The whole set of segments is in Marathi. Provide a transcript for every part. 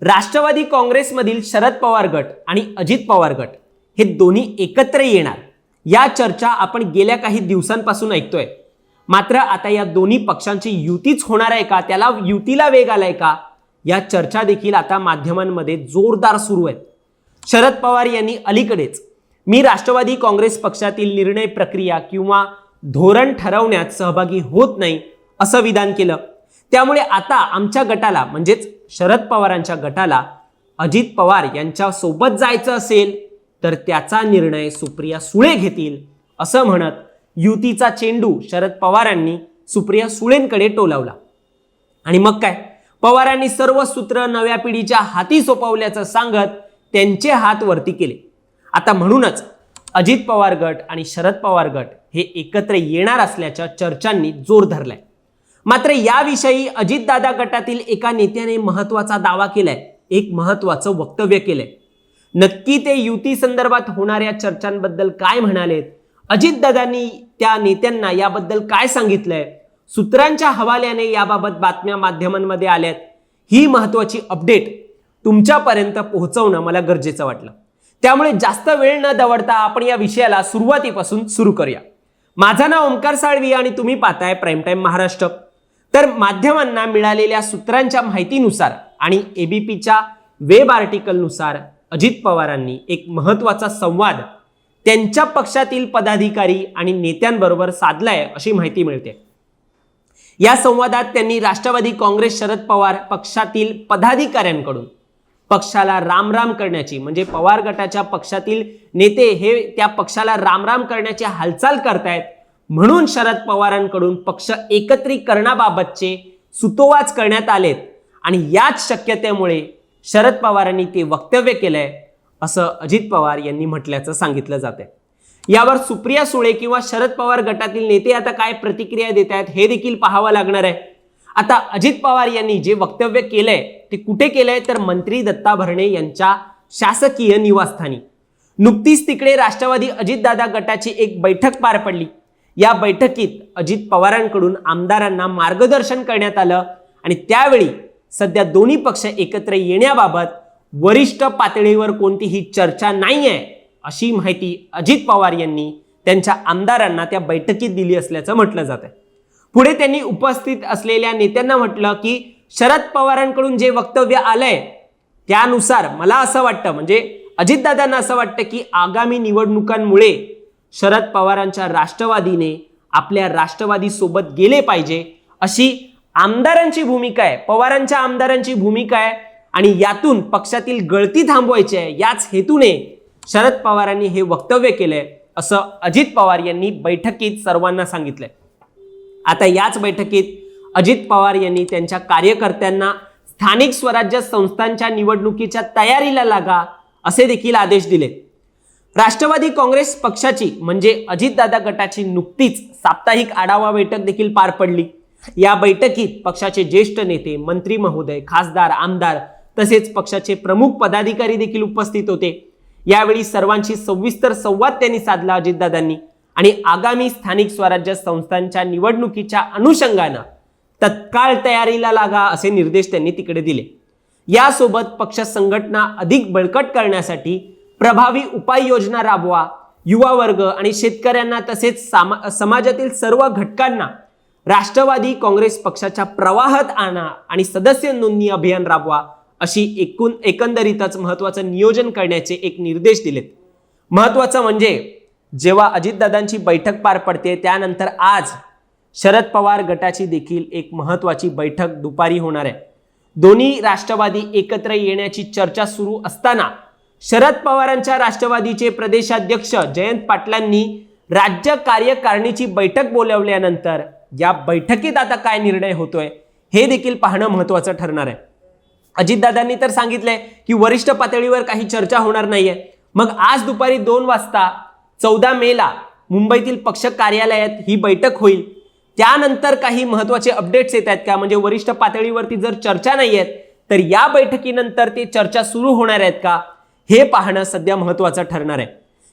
राष्ट्रवादी काँग्रेसमधील शरद पवार गट आणि अजित पवार गट हे दोन्ही एकत्र येणार. या चर्चा आपण गेल्या काही दिवसांपासून ऐकतोय. मात्र आता या दोन्ही पक्षांची युतीच होणार आहे का? त्याला युतीला वेग आलाय का? या चर्चा देखील आता माध्यमांमध्ये जोरदार सुरू आहेत. शरद पवार यांनी अलीकडेच मी राष्ट्रवादी काँग्रेस पक्षातील निर्णय प्रक्रिया किंवा धोरण ठरवण्यात सहभागी होत नाही असं विधान केलं. त्यामुळे आता आमच्या गटाला म्हणजेच शरद पवारांच्या गटाला अजित पवार यांच्या सोबत जायचं असेल तर त्याचा निर्णय सुप्रिया सुळे घेतील असं म्हणत युतीचा चेंडू शरद पवारांनी सुप्रिया सुळेंकडे टोलावला. आणि मग काय? पवारांनी सर्व सूत्र नव्या पिढीच्या हाती सोपवल्याचं सांगत त्यांचे हात वरती केले. आता म्हणूनच अजित पवार गट आणि शरद पवार गट हे एकत्र येणार असल्याच्या चर्चांनी जोर धरलाय. मात्र याविषयी अजितदादा गटातील एका नेत्याने महत्त्वाचा दावा केलाय. एक महत्वाचं वक्तव्य केलंय. नक्की ते युती संदर्भात होणाऱ्या चर्चांबद्दल काय म्हणालेत? अजितदादांनी त्या नेत्यांना याबद्दल काय सांगितलंय? सूत्रांच्या हवाल्याने याबाबत बातम्या माध्यमांमध्ये आल्यात. ही महत्वाची अपडेट तुमच्यापर्यंत पोहोचवणं मला गरजेचं वाटलं. त्यामुळे जास्त वेळ न दवडता आपण या विषयाला सुरुवातीपासून सुरू करूया. माझं नाव ओमकार साळवी आणि तुम्ही पाहताय प्राईम टाईम महाराष्ट्र. तर माध्यमांना मिळालेल्या सूत्रांच्या माहितीनुसार आणि एबीपीच्या वेब आर्टिकलनुसार अजित पवारांनी एक महत्त्वाचा संवाद त्यांच्या पक्षातील पदाधिकारी आणि नेत्यांबरोबर साधलाय अशी माहिती मिळते. या संवादात त्यांनी राष्ट्रवादी काँग्रेस शरद पवार पक्षातील पदाधिकाऱ्यांकडून पक्षाला रामराम करण्याची म्हणजे पवार गटाच्या पक्षातील नेते हे त्या पक्षाला रामराम करण्याची हालचाल करतायत म्हणून शरद पवारांकडून पक्ष एकत्रीकरणाबाबतचे सुतोवाच करण्यात आलेत. आणि याच शक्यतेमुळे शरद पवारांनी ते वक्तव्य केलंय असं अजित पवार यांनी म्हटल्याचं सांगितलं जातंय. यावर सुप्रिया सुळे किंवा शरद पवार गटातील नेते आता काय प्रतिक्रिया देत आहेत हे देखील पाहावं लागणार आहे. आता अजित पवार यांनी जे वक्तव्य केलंय ते कुठे केलंय तर मंत्री दत्ता भरणे यांच्या शासकीय निवासस्थानी. नुकतीच तिकडे राष्ट्रवादी अजितदादा गटाची एक बैठक पार पडली. या बैठकीत अजित पवारांकडून आमदारांना मार्गदर्शन करण्यात आलं आणि त्यावेळी सध्या दोन्ही पक्ष एकत्र येण्याबाबत वरिष्ठ पातळीवर कोणतीही चर्चा नाही आहे अशी माहिती अजित पवार यांनी त्यांच्या आमदारांना त्या बैठकीत दिली असल्याचं म्हटलं जात आहे पुढे त्यांनी उपस्थित असलेल्या नेत्यांना म्हटलं की शरद पवारांकडून जे वक्तव्य आलंय त्यानुसार मला असं वाटतं म्हणजे अजितदादांना असं वाटतं की आगामी निवडणुकांमुळे शरद पवारांच्या राष्ट्रवादीने आपल्या राष्ट्रवादी सोबत गेले पाहिजे अशी आमदारांची भूमिका आहे. पवारांच्या आमदारांची भूमिका आहे आणि यातून पक्षातील गळती थांबवायची आहे. याच हेतूने शरद पवारांनी हे वक्तव्य केलंय असं अजित पवार यांनी बैठकीत सर्वांना सांगितलंय. आता याच बैठकीत अजित पवार यांनी त्यांच्या कार्यकर्त्यांना स्थानिक स्वराज्य संस्थांच्या निवडणुकीच्या तयारीला लागा असे देखील आदेश दिले राष्ट्रवादी काँग्रेस पक्षाची म्हणजे अजितदादा गटाची नुकतीच साप्ताहिक आढावा बैठक देखील पार पडली. या बैठकीत पक्षाचे ज्येष्ठ नेते मंत्री महोदय खासदार आमदार तसेच पक्षाचे प्रमुख पदाधिकारी देखील उपस्थित होते. यावेळी सर्वांशी सविस्तर संवाद त्यांनी साधला अजितदादांनी आणि आगामी स्थानिक स्वराज्य संस्थांच्या निवडणुकीच्या अनुषंगानं तत्काळ तयारीला लागा असे निर्देश त्यांनी तिकडे दिले. यासोबत पक्ष संघटना अधिक बळकट करण्यासाठी प्रभावी उपाययोजना राबवा. युवा वर्ग आणि शेतकऱ्यांना तसेच सामा समाजातील सर्व घटकांना राष्ट्रवादी काँग्रेस पक्षाच्या प्रवाहात आणा आणि सदस्य नोंदणी अभियान राबवा अशी एकूण एकंदरीतच महत्वाचं नियोजन करण्याचे एक निर्देश दिलेत. महत्वाचं म्हणजे जेव्हा अजितदादांची बैठक पार पडते त्यानंतर आज शरद पवार गटाची देखील एक महत्वाची बैठक दुपारी होणार आहे. दोन्ही राष्ट्रवादी एकत्र येण्याची चर्चा सुरू असताना शरद पवारांच्या राष्ट्रवादीचे प्रदेशाध्यक्ष जयंत पाटलांनी राज्य कार्यकारिणीची बैठक बोलावल्यानंतर या बैठकीत आता काय निर्णय होतोय हे देखील पाहणं महत्वाचं ठरणार आहे. अजितदादांनी तर सांगितलंय की वरिष्ठ पातळीवर काही चर्चा होणार नाहीये. मग आज दुपारी दोन वाजता चौदा मेला मुंबईतील पक्ष कार्यालयात ही बैठक होईल. त्यानंतर काही महत्त्वाचे अपडेट्स येत आहेत का? म्हणजे वरिष्ठ पातळीवरती जर चर्चा नाही आहेत तर या बैठकीनंतर ते चर्चा सुरू होणार आहेत का? हे पाहणं सध्या महत्त्वाचं ठरणार आहे.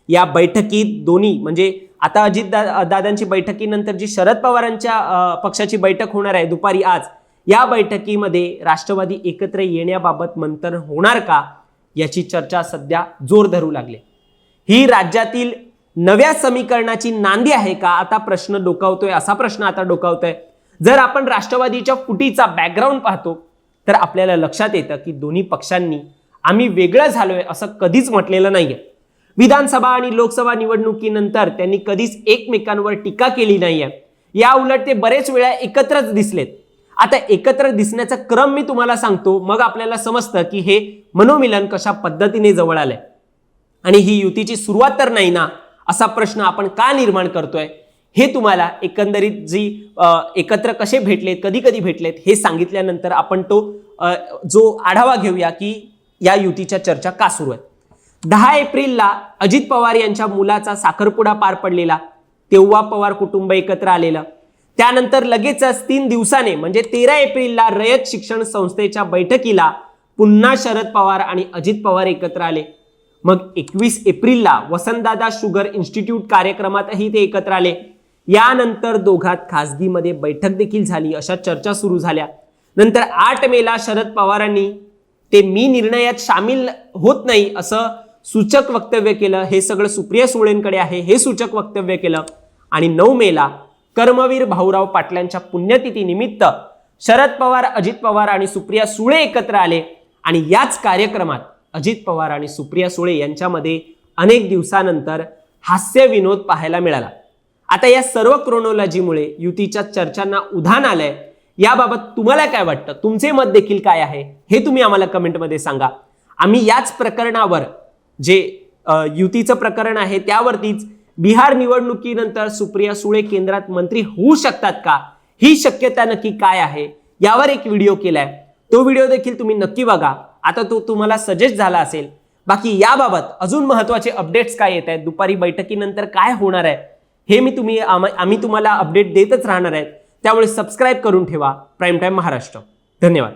या बैठकीत दोन्ही म्हणजे आता अजित दा दादांची बैठकीनंतर जी शरद पवारांच्या पक्षाची बैठक होणार आहे दुपारी आज या बैठकीमध्ये राष्ट्रवादी एकत्र येण्याबाबत मंथन होणार का याची चर्चा सध्या जोर धरू लागली ही राज्यातील नव्या समीकरणाची नांदी आहे का आता प्रश्न डोकावतोय असा प्रश्न आता डोकावतोय. जर आपण राष्ट्रवादीच्या फुटीचा बॅकग्राऊंड पाहतो तर आपल्याला लक्षात येतं की दोन्ही पक्षांनी आम्ही वेगळं झालोय असं कधीच म्हटलेलं नाहीये. विधानसभा आणि लोकसभा निवडणुकीनंतर त्यांनी कधीच एकमेकांवर टीका केली नाहीये. या उलट ते बरेच वेळा एकत्रच दिसलेत. आता एकत्र दिसण्याचा क्रम मी तुम्हाला सांगतो मग आपल्याला समजतं की हे मनोमिलन कशा पद्धतीने जवळ आलंय. आणि ही युतीची सुरुवात तर नाही ना असा प्रश्न आपण का निर्माण करतोय? हे तुम्हाला एकंदरीत जी एकत्र कसे भेटलेत कधी कधी भेटलेत हे सांगितल्यानंतर आपण तो जो आढावा घेऊया की या युतीच्या चर्चा का सुरू आहेत? दहा एप्रिलला अजित पवार यांच्या मुलाचा साखरपुडा पार पडलेला तेव्हा पवार कुटुंब एकत्र आलेलं. त्यानंतर लगेचच तीन दिवसाने म्हणजे तेरा एप्रिलला रयत शिक्षण संस्थेच्या बैठकीला पुन्हा शरद पवार आणि अजित पवार एकत्र आले. मग एकवीस एप्रिलला वसंतदादा शुगर इन्स्टिट्यूट कार्यक्रमातही ते एकत्र आले. यानंतर दोघात खासगीमध्ये बैठक देखील झाली अशा चर्चा सुरू झाल्या. नंतर आठ मेला शरद पवारांनी ते मी निर्णयात सामील होत नाही असं सूचक वक्तव्य केलं हे सगळं सुप्रिया सुळेंकडे आहे हे सूचक वक्तव्य केलं. आणि नऊ मेला कर्मवीर भाऊराव पाटलांच्या पुण्यतिथीनिमित्त शरद पवार अजित पवार आणि सुप्रिया सुळे एकत्र आले. आणि याच कार्यक्रमात अजित पवार आणि सुप्रिया सुळे यांच्यामध्ये अनेक दिवसानंतर हास्य विनोद पाहायला मिळाला. आता या सर्व क्रोनॉलॉजीमुळे युतीच्या चर्चांना उधाण आलंय. याबाबत तुम्हाला काय वाटतं? तुमचे मत देखील काय आहे? हे तुम्ही आम्हाला कमेंटमध्ये सांगा. आम्ही याच प्रकरणावर जे युतीचं प्रकरण आहे त्यावरतीच बिहार निवडणुकीनंतर सुप्रिया सुळे केंद्रात मंत्री होऊ शकतात का? ही शक्यता नक्की काय आहे? यावर एक व्हिडिओ केलाय. तो व्हिडिओ देखील तुम्ही नक्की बघा. आता तो तुम्हाला सजेस्ट झाला असेल. बाकी याबाबत अजून महत्त्वाचे अपडेट्स काय येत आहेत? दुपारी बैठकीनंतर काय होणार आहे? हे मी तुम्ही आम्ही तुम्हाला अपडेट देतच राहणार आहेत. त्यामुळे सबस्क्राईब करून ठेवा. Prime time Maharashtra. धन्यवाद.